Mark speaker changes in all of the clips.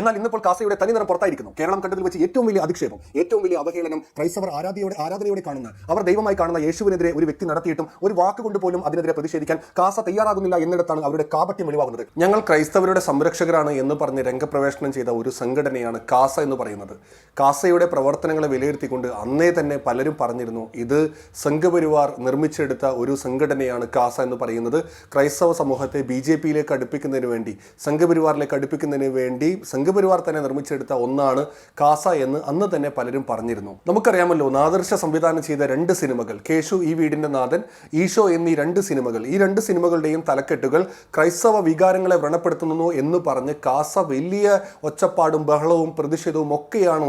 Speaker 1: എന്നാൽ ഇന്നിപ്പോൾ കാസയുടെ തനി നിറം പുറത്തായിരിക്കുന്നു. കേരളം കണ്ടതിൽ വെച്ച് ഏറ്റവും വലിയ അധിക്ഷേപം ഏറ്റവും വലിയ അവഹേളനം ക്രൈസ്തവർ ആരാധനയോടെ ആരാധനയോടെ കാണുന്ന അവർ ദൈവമായി കാണുന്ന യേശുവിനെതിരെ ഒരു വ്യക്തി നടത്തിയിട്ടും ഒരു വാക്കുകൊണ്ട് പോലും അതിനെതിരെ പ്രതിഷേധിക്കാൻ കാസ തയ്യാറാകുന്നില്ല എന്നിടത്താണ് അവരുടെ കാപട്യം വെളിവാകുന്നത്. ഞങ്ങൾ ക്രൈസ്തവരുടെ സംരക്ഷകരാണ് എന്ന് പറഞ്ഞ് രംഗപ്രവേശനം ചെയ്ത ഒരു സംഘടനയാണ് കാസ എന്ന് പറയുന്നത്. കാസയുടെ പ്രവർത്തനങ്ങളെ വിലയിരുത്തിക്കൊണ്ട് അന്നേ തന്നെ പലരും പറഞ്ഞിരുന്നു ഇത് സംഘപരിവാർ നിർമ്മിച്ചെടുത്ത ഒരു സംഘടനയാണ് കാസ എന്ന് പറയുന്നത്. ക്രൈസ്തവ സമൂഹത്തെ ബി ജെ പിയിലേക്ക് അടുപ്പിക്കുന്നതിന് വേണ്ടി സംഘപരിവാറിലേക്ക് അടുപ്പിക്കുന്നതിന് വേണ്ടി സംഘപരിവാർ തന്നെ നിർമ്മിച്ചെടുത്ത ഒന്നാണ് കാസ എന്ന് അന്ന് തന്നെ പലരും പറഞ്ഞിരുന്നു. നമുക്കറിയാമല്ലോ നാദർശ സംവിധാനം ചെയ്ത രണ്ട് സിനിമകൾ കേശു ഈ വീടിന്റെ നാഥൻ ഈശോ എന്നീ രണ്ട് സിനിമകൾ ഈ രണ്ട് സിനിമകളുടെയും തലക്കെട്ടുകൾ ക്രൈസ്തവ വികാരങ്ങളെ വ്രണപ്പെടുത്തുന്നു എന്ന് പറഞ്ഞ് കാസ വലിയ ഒച്ചപ്പാടും ബഹളവും പ്രതിഷേധവും ഒക്കെയാണ്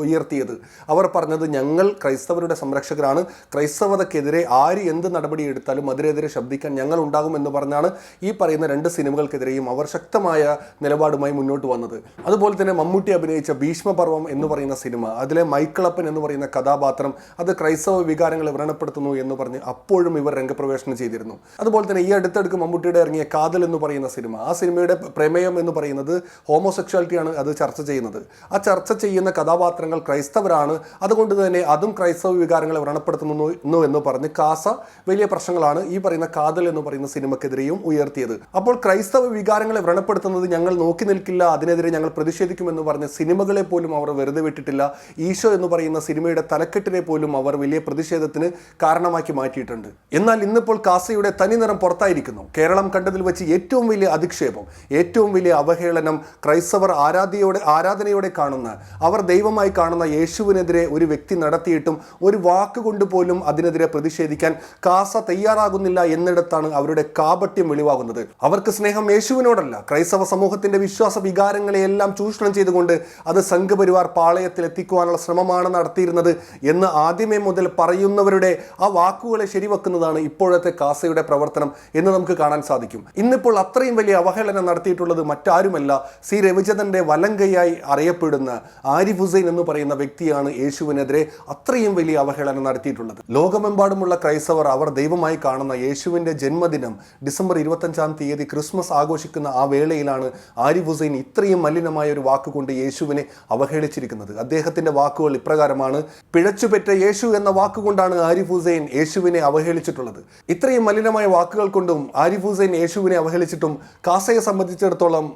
Speaker 1: ഉയർത്തിയത്. അവർ പറഞ്ഞത് ഞങ്ങൾ ക്രൈസ്തവരുടെ സംരക്ഷകരാണ്. ക്രൈസ്തവതക്കെതിരെ ആര് എന്ത് നടപടി എടുത്താലും അതിനെതിരെ ശബ്ദിക്കാൻ ഞങ്ങൾ ഉണ്ടാകും എന്ന് പറഞ്ഞാണ് ഈ പറയുന്ന രണ്ട് സിനിമകൾക്കെതിരെയും അവർ ശക്തമായ നിലപാടുമായി മുന്നോട്ട് വന്നത്. അതുപോലെ തന്നെ മമ്മൂട്ടി അഭിനയിച്ച ഭീഷ്മപർവം എന്ന് പറയുന്ന സിനിമ അതിലെ മൈക്കിളപ്പൻ എന്ന് പറയുന്ന കഥാപാത്രം അത് ക്രൈസ്തവ വികാരങ്ങളെ വ്രണപ്പെടുത്തുന്നു എന്ന് പറഞ്ഞ് അപ്പോഴും ഇവർ രംഗപ്രവേശനം ചെയ്തിരുന്നു. അതുപോലെ തന്നെ ഈ അടുത്തടുക്ക് മമ്മൂട്ടിയുടെ ഇറങ്ങിയ കാതൽ എന്ന് പറയുന്ന സിനിമ ആ സിനിമയുടെ പ്രമേയം എന്ന് പറയുന്നത് ഹോമോസെക്ഷാലിറ്റിയാണ് അത് ചർച്ച ചെയ്യുന്നത്. ആ ചർച്ച ചെയ്യുന്ന കഥാപാത്രങ്ങൾ ക്രൈസ്തവരാണ് അതുകൊണ്ട് തന്നെ അതും ക്രൈസ്തവ വികാരങ്ങളെ വ്രണപ്പെടുത്തുന്നു എന്ന് പറഞ്ഞ് കാസ വലിയ പ്രശ്നങ്ങളാണ് ഈ പറയുന്ന കാതൽ എന്ന് പറയുന്ന സിനിമക്കെതിരെയും ഉയർത്തിയത്. അപ്പോൾ ക്രൈസ്തവ വികാരങ്ങളെ വ്രണപ്പെടുത്തുന്നത് ഞങ്ങൾ നോക്കി നിൽക്കില്ല അതിനെതിരെ ഞങ്ങൾ പ്രതിഷേധിക്കുമെന്ന് പറഞ്ഞ് സിനിമകളെ പോലും അവർ വെറുതെ വിട്ടിട്ടില്ല. ഈശോ എന്ന് പറയുന്ന സിനിമയുടെ തലക്കെട്ടിനെ പോലും അവർ വലിയ പ്രതിഷേധത്തിന് കാരണമാക്കി മാറ്റിയിട്ടുണ്ട്. എന്നാൽ ഇന്നിപ്പോൾ കാസയുടെ തനിനിറം പുറത്തായിരിക്കുന്നു. കേരളം കണ്ടതിൽ വെച്ച് ഏറ്റവും വലിയ അധിക്ഷേപം ഏറ്റവും വലിയ അവഹേളനം ക്രൈസ്തവർ ആരാധനയോടെ ആരാധനയോടെ കാണുന്ന അവർ ദൈവമായി കാണുന്ന യേശുവിനെതിരെ ഒരു വ്യക്തി നടത്തിയിട്ടും ഒരു വാക്കുകൊണ്ട് പോലും അതിനെതിരെ പ്രതിഷേധിക്കാൻ കാസ തയ്യാറാകുന്നില്ല എന്നിടത്താണ് അവരുടെ കാപട്യം വെളിവാകുന്നത്. അവർക്ക് സ്നേഹം യേശുവിനോടല്ല. ക്രൈസ്തവ സമൂഹത്തിന്റെ വിശ്വാസ വികാരങ്ങളെയെല്ലാം ചൂഷണം ചെയ്തുകൊണ്ട് അത് സംഘപരിവാർ പാളയത്തിൽ എത്തിക്കുവാനുള്ള ശ്രമമാണ് നടത്തിയിരുന്നത് എന്ന് ആദ്യമേ മുതൽ പറയുന്നവരുടെ ആ വാക്കുകളെ ശരിവെക്കുന്നതാണ് ഇപ്പോഴത്തെ കാസയുടെ പ്രവർത്തനം എന്ന് നമുക്ക് കാണാൻ സാധിക്കും. ഇന്നിപ്പോൾ അത്രയും വലിയ അവഹേളനം നടത്തിയിട്ടുള്ളത് മറ്റാരുമല്ല. സി രവിചന്ദ്രന്റെ വലങ്കയായി അറിയപ്പെടുന്ന ആരിഫ് ഹുസൈൻ എന്ന് പറയുന്ന വ്യക്തിയാണ് യേശുവിനെതിരെ അത്രയും വലിയ അവഹേളനം നടത്തിയിട്ടുള്ളത്. ലോകമെമ്പാടുമുള്ള ക്രൈസ്തവർ അവർ ദൈവമായി കാണുന്ന യേശുവിന്റെ ജന്മദിനം ഡിസംബർ ഇരുപത്തഞ്ചാം തീയതി ക്രിസ്മസ് ആഘോഷിക്കുന്ന ആ വേളയിലാണ് ആരിഫ് ഹുസൈൻ ഇത്രയും മലിനമായ ഒരു വാക്കുകൊണ്ട് യേശുവിനെ അവഹേളിച്ചിരിക്കുന്നത്. അദ്ദേഹത്തിന്റെ വാക്കുകൾ ഇപ്രകാരമാണ് പിഴച്ചുപെറ്റ യേശു എന്ന വാക്കുകൊണ്ടാണ് ആരിഫ് ഹുസൈൻ യേശുവിനെ അവഹേളിച്ചിട്ടുള്ളത്. ഇത്രയും മലിനമായ വാക്കുകൾ കൊണ്ടും ആരിഫ് ഹുസൈൻ യേശുവിനെ അവഹേളിച്ചിട്ടും കാസയെ സംബന്ധിച്ചിടത്തോളം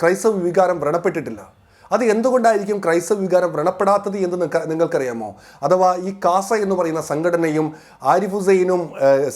Speaker 1: ക്രൈസ്തവ വികാരം വ്രണപ്പെട്ടിട്ടില്ല. അത് എന്തുകൊണ്ടായിരിക്കും ക്രൈസ്തവ വികാരം വ്രണപ്പെടാത്തത് എന്ന് നിങ്ങൾക്കറിയാമോ? അഥവാ ഈ കാസ എന്ന് പറയുന്ന സംഘടനയും ആരിഫ് ഹുസൈനും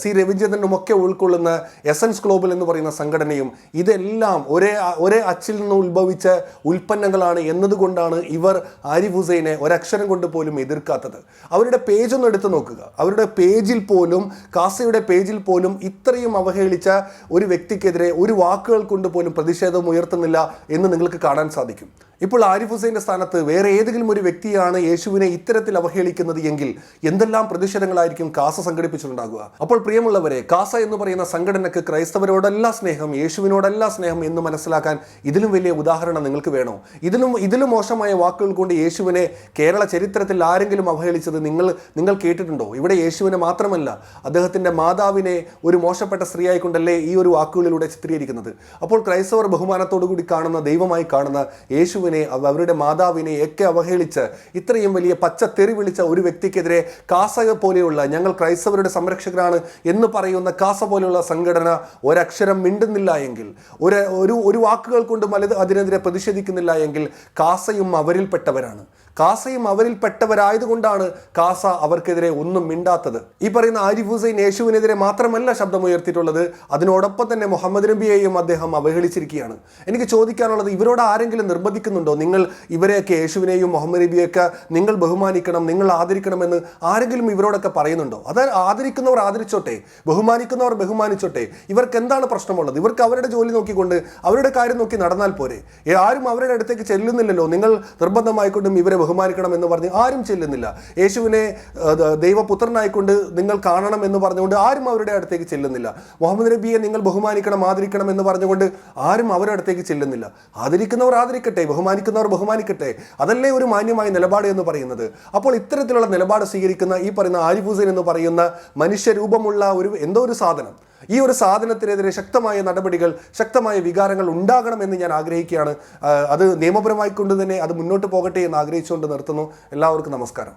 Speaker 1: സി രവിചന്ദ്രനും ഒക്കെ ഉൾക്കൊള്ളുന്ന എസൻസ് ഗ്ലോബൽ എന്ന് പറയുന്ന സംഘടനയും ഇതെല്ലാം ഒരേ ഒരേ അച്ചിൽ നിന്ന് ഉത്ഭവിച്ച ഉൽപ്പന്നങ്ങളാണ് എന്നതുകൊണ്ടാണ് ഇവർ ആരിഫ് ഹുസൈനെ ഒരക്ഷരം കൊണ്ട് പോലും എതിർക്കാത്തത്. അവരുടെ പേജ് ഒന്ന് എടുത്തു നോക്കുക. അവരുടെ പേജിൽ പോലും കാസയുടെ പേജിൽ പോലും ഇത്രയും അവഹേളിച്ച ഒരു വ്യക്തിക്കെതിരെ ഒരു വാക്കുകൾ കൊണ്ട് പോലും പ്രതിഷേധം ഉയർത്തുന്നില്ല എന്ന് നിങ്ങൾക്ക് കാണാൻ സാധിക്കും. ഇപ്പോൾ ആരിഫ് ഹുസൈന്റെ സ്ഥാനത്ത് വേറെ ഏതെങ്കിലും ഒരു വ്യക്തിയാണ് യേശുവിനെ ഇത്തരത്തിൽ അവഹേളിക്കുന്നത് എങ്കിൽ എന്തെല്ലാം പ്രതിഷേധങ്ങളായിരിക്കും കാസ സംഘടിപ്പിച്ചിട്ടുണ്ടാകുക? അപ്പോൾ പ്രിയമുള്ളവരെ കാസ എന്ന് പറയുന്ന സംഘടനക്ക് ക്രൈസ്തവരോടല്ല സ്നേഹം യേശുവിനോടല്ല സ്നേഹം എന്ന് മനസ്സിലാക്കാൻ ഇതിലും വലിയ ഉദാഹരണം നിങ്ങൾക്ക് വേണോ? ഇതിലും ഇതിലും മോശമായ വാക്കുകൾ കൊണ്ട് യേശുവിനെ കേരള ചരിത്രത്തിൽ ആരെങ്കിലും അവഹേളിച്ചത് നിങ്ങൾ നിങ്ങൾ കേട്ടിട്ടുണ്ടോ? ഇവിടെ യേശുവിനെ മാത്രമല്ല അദ്ദേഹത്തിന്റെ മാതാവിനെ ഒരു മോശപ്പെട്ട സ്ത്രീയായിക്കൊണ്ടല്ലേ ഈ ഒരു വാക്കുകളിലൂടെ ചിത്രീകരിക്കുന്നത്? അപ്പോൾ ക്രൈസ്തവർ ബഹുമാനത്തോടു കൂടി കാണുന്ന ദൈവമായി കാണുന്ന യേശുവിനെ അവരുടെ മാതാവിനെ ഒക്കെ അവഹേളിച്ച് ഇത്രയും വലിയ പച്ച തെറി വിളിച്ച ഒരു വ്യക്തിക്കെതിരെ കാസ പോലെയുള്ള ഞങ്ങൾ ക്രൈസ്തവരുടെ സംരക്ഷകരാണ് എന്ന് പറയുന്ന കാസ പോലെയുള്ള സംഘടന ഒരക്ഷരം മിണ്ടുന്നില്ല എങ്കിൽ ഒരു ഒരു ഒരു വാക്കുകൾ കൊണ്ട് അതിനെതിരെ പ്രതിഷേധിക്കുന്നില്ല എങ്കിൽ കാസയും അവരിൽപ്പെട്ടവരാണ്. കാസയും അവരിൽപ്പെട്ടവരായതുകൊണ്ടാണ് കാസ അവർക്കെതിരെ ഒന്നും മിണ്ടാത്തത്. ഈ പറയുന്ന ആരിഫ് ഹുസൈൻ യേശുവിനെതിരെ മാത്രമല്ല ശബ്ദമുയർത്തിയിട്ടുള്ളത്. അതിനോടൊപ്പം തന്നെ മുഹമ്മദ് നബിയെയും അദ്ദേഹം അവഹേളിച്ചിരിക്കുകയാണ്. എനിക്ക് ചോദിക്കാനുള്ളത് ഇവരോട് ആരെങ്കിലും നിർബന്ധിക്കുന്നുണ്ടോ? നിങ്ങൾ ഇവരെയൊക്കെ യേശുവിനെയും മുഹമ്മദ് നബിയൊക്കെ നിങ്ങൾ ബഹുമാനിക്കണം നിങ്ങൾ ആദരിക്കണമെന്ന് ആരെങ്കിലും ഇവരോടൊക്കെ പറയുന്നുണ്ടോ? അത് ആദരിക്കുന്നവർ ആദരിച്ചോട്ടെ ബഹുമാനിക്കുന്നവർ ബഹുമാനിച്ചോട്ടെ. ഇവർക്ക് എന്താണ് പ്രശ്നമുള്ളത്? ഇവർക്ക് അവരുടെ ജോലി നോക്കിക്കൊണ്ട് അവരുടെ കാര്യം നോക്കി നടന്നാൽ പോരെ. ആരും അവരുടെ അടുത്തേക്ക് ചെല്ലുന്നില്ലല്ലോ. നിങ്ങൾ നിർബന്ധമായിക്കൊണ്ടും ഇവരെ ബഹുമാനിക്കണം എന്ന് പറഞ്ഞ് ആരും ചെല്ലുന്നില്ല. യേശുവിനെ ദൈവപുത്രനായിക്കൊണ്ട് നിങ്ങൾ കാണണം എന്ന് പറഞ്ഞുകൊണ്ട് ആരും അവരുടെ അടുത്തേക്ക് ചെല്ലുന്നില്ല. മുഹമ്മദ് നബിയെ നിങ്ങൾ ബഹുമാനിക്കണം ആദരിക്കണം എന്ന് പറഞ്ഞുകൊണ്ട് ആരും അവരുടെ അടുത്തേക്ക് ചെല്ലുന്നില്ല. ആദരിക്കുന്നവർ ആദരിക്കട്ടെ ബഹുമാനിക്കുന്നവർ ബഹുമാനിക്കട്ടെ അതല്ലേ ഒരു മാന്യമായ നിലപാട് എന്ന് പറയുന്നത്. അപ്പോൾ ഇത്തരത്തിലുള്ള നിലപാട് സ്വീകരിക്കുന്ന ഈ പറയുന്ന ആരിഫ് ഹുസൈൻ എന്ന് പറയുന്ന മനുഷ്യരൂപമുള്ള ഒരു എന്തോ ഒരു സാധനം. ഈ ഒരു സാധനത്തിനെതിരെ ശക്തമായ നടപടികൾ ശക്തമായ വികാരങ്ങൾ ഉണ്ടാകണമെന്ന് ഞാൻ ആഗ്രഹിക്കുകയാണ്. അത് നിയമപരമായി കൊണ്ട് തന്നെ അത് മുന്നോട്ട് പോകട്ടെ എന്ന് ആഗ്രഹിച്ചുകൊണ്ട് നിർത്തുന്നു. എല്ലാവർക്കും നമസ്കാരം.